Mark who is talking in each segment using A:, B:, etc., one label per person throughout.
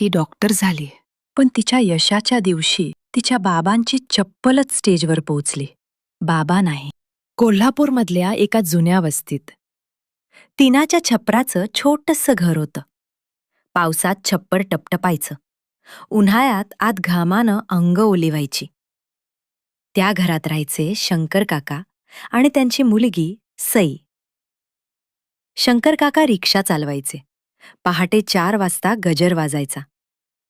A: ती डॉक्टर झाली.
B: पण तिच्या यशाच्या दिवशी तिच्या बाबांची चप्पलच स्टेजवर पोहोचली. बाबा नाही. कोल्हापूरमधल्या एका जुन्या वस्तीत. तिनाच्या छपराचं छोटंसं घर होतं. पावसात छप्पर टपटपायचं. उन्हाळ्यात आत घामानं अंग ओलिवायची. त्या घरात राहायचे शंकर काका आणि त्यांची मुलगी सई. शंकर काका रिक्षा चालवायचे. पहाटे चार वाजता गजर वाजायचा.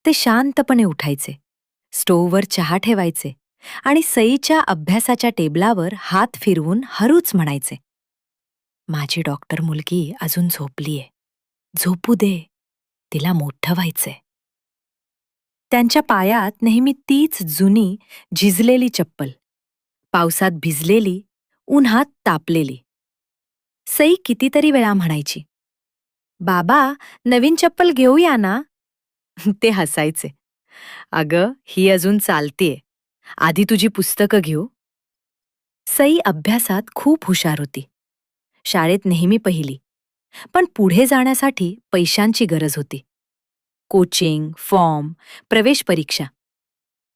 B: ते शांतपणे उठायचे. स्टोववर चहा ठेवायचे आणि सईच्या अभ्यासाच्या टेबलावर हात फिरवून हरूच म्हणायचे माझी डॉक्टर मुलगी अजून झोपलीये. झोपू दे. तिला मोठं व्हायचंय. त्यांच्या पायात नेहमी तीच जुनी झिजलेली चप्पल. पावसात भिजलेली उन्हात तापलेली. सई कितीतरी वेळा म्हणायची बाबा नवीन चप्पल घेऊया ना? ते हसायचे. अगं ही अजून चालतीये. आधी तुझी पुस्तकं घेऊ. सई अभ्यासात खूप हुशार होती. शाळेत नेहमी पहिली. पण पुढे जाण्यासाठी पैशांची गरज होती. कोचिंग फॉर्म प्रवेश परीक्षा.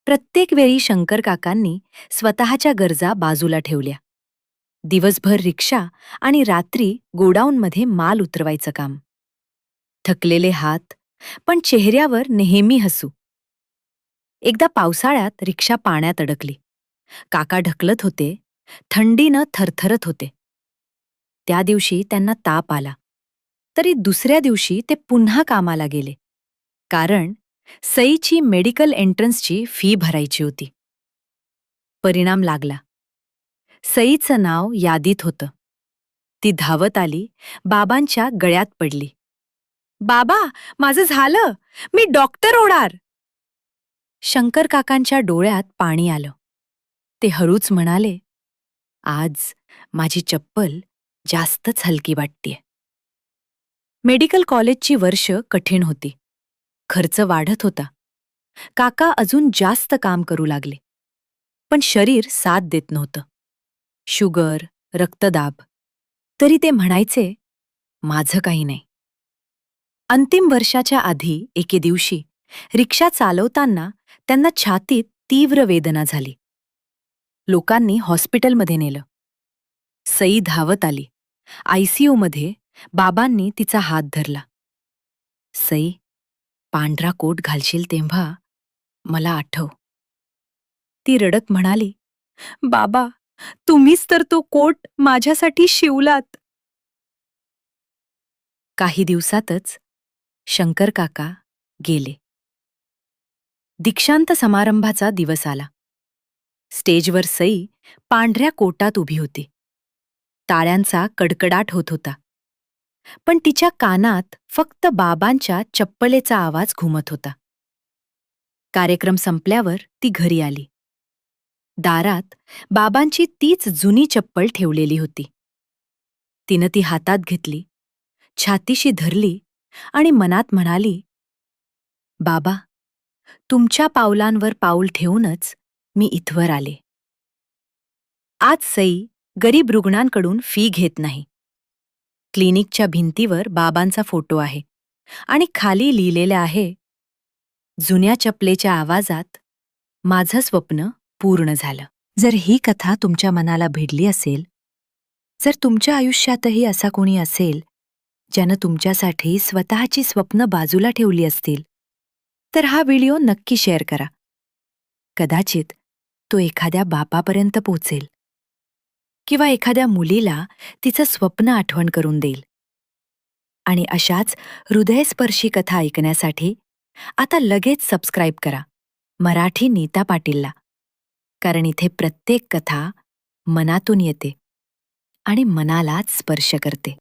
B: प्रत्येक वेळी शंकर काकांनी स्वतःच्या गरजा बाजूला ठेवल्या. दिवसभर रिक्षा आणि रात्री गोडाऊनमध्ये माल उतरवायचं काम. थकलेले हात पण चेहऱ्यावर नेहमी हसू. एकदा पावसाळ्यात रिक्षा पाण्यात अडकली. काका ढकलत होते थंडीनं थरथरत होते. त्या दिवशी त्यांना ताप आला. तरी दुसऱ्या दिवशी ते पुन्हा कामाला गेले. कारण सईची मेडिकल एंट्रन्सची फी भरायची होती. परिणाम लागला. सईचं नाव यादीत होतं. ती धावत आली बाबांच्या गळ्यात पडली. बाबा माझं झालं. मी डॉक्टर होणार. शंकर काकांच्या डोळ्यात पाणी आलं. ते हळूच म्हणाले आज माझी चप्पल जास्तच हलकी वाटतेय. मेडिकल कॉलेजची वर्ष कठीण होती. खर्च वाढत होता. काका अजून जास्त काम करू लागले. पण शरीर साथ देत नव्हतं. शुगर रक्तदाब. तरी ते म्हणायचे माझं काही नाही. अंतिम वर्षाच्या आधी एके दिवशी रिक्षा चालवताना त्यांना छातीत तीव्र वेदना झाली. लोकांनी हॉस्पिटलमध्ये नेलं. सई धावत आली. आयसीयूमध्ये बाबांनी तिचा हात धरला. सई पांढरा कोट घालशील तेव्हा मला आठव. ती रडत म्हणाली बाबा तुम्हीच तर तो कोट माझ्यासाठी शिवलात. काही दिवसातच शंकर काका गेले. दीक्षांत समारंभाचा दिवस आला. स्टेजवर सई पांढऱ्या कोटात उभी होती. टाळ्यांचा कडकडाट होत होता. पण तिच्या कानात फक्त बाबांच्या चप्पलेचा आवाज घुमत होता. कार्यक्रम संपल्यावर ती घरी आली. दारात बाबांची तीच जुनी चप्पल ठेवलेली होती. तिनं ती हातात घेतली. छातीशी धरली आणि मनात म्हणाली बाबा तुमच्या पावलांवर पाऊल ठेवूनच मी इथवर आले. आज सई गरीब रुग्णांकडून फी घेत नाही. क्लिनिकच्या भिंतीवर बाबांचा फोटो आहे आणि खाली लिहिलेले आहे जुन्या चपलेच्या आवाजात माझं स्वप्न पूर्ण झालं. जर ही कथा तुमच्या मनाला भिडली असेल जर तुमच्या आयुष्यातही असा कोणी असेल ज्यानं तुमच्यासाठी स्वतःची स्वप्न बाजूला ठेवली असतील तर हा व्हिडिओ नक्की शेअर करा. कदाचित तो एखाद्या बापापर्यंत पोचेल किंवा एखाद्या मुलीला तिचं स्वप्न आठवण करून देईल. आणि अशाच हृदयस्पर्शी कथा ऐकण्यासाठी आता लगेच सबस्क्राईब करा मराठी नीता पाटीलला कारण इथे प्रत्येक कथा मनातून येते आणि मनालाच स्पर्श करते.